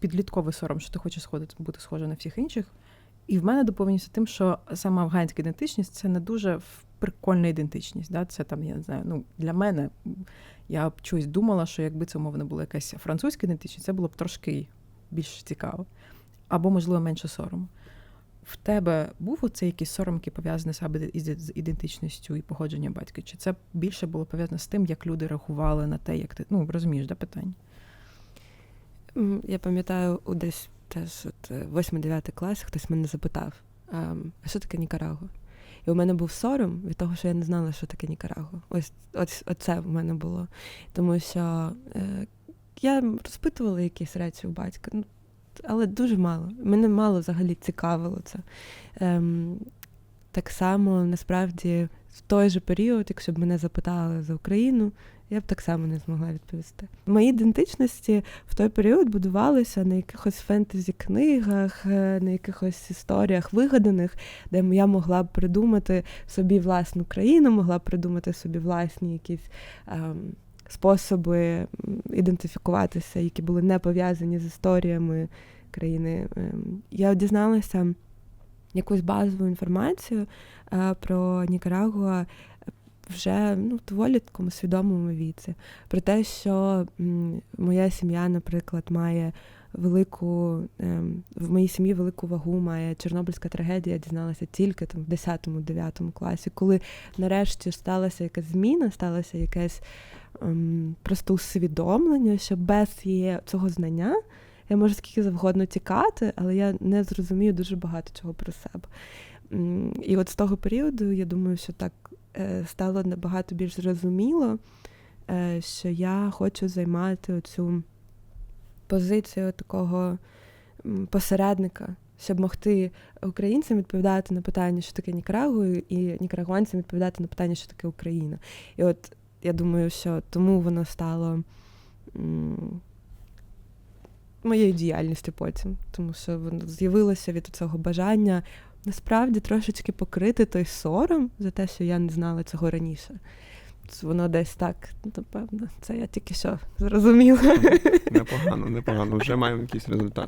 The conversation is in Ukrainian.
підлітковий сором, що ти хочеш сходити, бути схожа на всіх інших. І в мене доповнюється тим, що сама афганська ідентичність це не дуже прикольна ідентичність. Да? Це там, я не знаю, ну для мене я б чогось думала, що якби це умовно була якась французька ідентичність, це було б трошки більш цікаво. Або, можливо, менше сорому. В тебе був оцей якийсь сором, який пов'язаний саме із ідентичністю і походженням батька? Чи це більше було пов'язано з тим, як люди реагували на те, як ти ну розумієш, да, питання? Я пам'ятаю, у десь теж от 8-9 класі хтось мене запитав, ем, а що таке Нікарагуа? І у мене був сором від того, що я не знала, що таке Нікарагуа. Ось ось оце в мене було. Тому що е, я розпитувала якісь речі у батька, ну, але дуже мало. Мене мало взагалі цікавило це. Ем, так само насправді в той же період, якщо б мене запитали за Україну, я б так само не змогла відповісти. Мої ідентичності в той період будувалися на якихось фентезі-книгах, е, на якихось історіях вигаданих, де я могла б придумати собі власну країну, могла б придумати собі власні якісь ем, способи ідентифікуватися, які були не пов'язані з історіями країни. Ем, Я дізналася якусь базову інформацію е, про Нікарагуа вже ну, доволі такому свідомому віці. Про те, що моя сім'я, наприклад, має велику ем, в моїй сім'ї велику вагу має Чорнобильська трагедія, дізналася тільки там в 10-9 класі, коли нарешті сталася якась зміна, сталося якесь ем, просто усвідомлення, що без цього знання. Я можу скільки завгодно тікати, але я не зрозумію дуже багато чого про себе. І от з того періоду я думаю, що так е, стало набагато більш зрозуміло, е, що я хочу займати оцю позицію такого посередника, щоб могти українцям відповідати на питання, що таке Нікарагуа, і нікарагуанцям відповідати на питання, що таке Україна. І от я думаю, що тому воно стало. Моєю діяльністю потім, тому що воно з'явилося від цього бажання насправді трошечки покрити той сором за те, що я не знала цього раніше. Воно десь так, напевно, це я тільки що зрозуміла. Непогано, непогано. Вже маємо якийсь результат.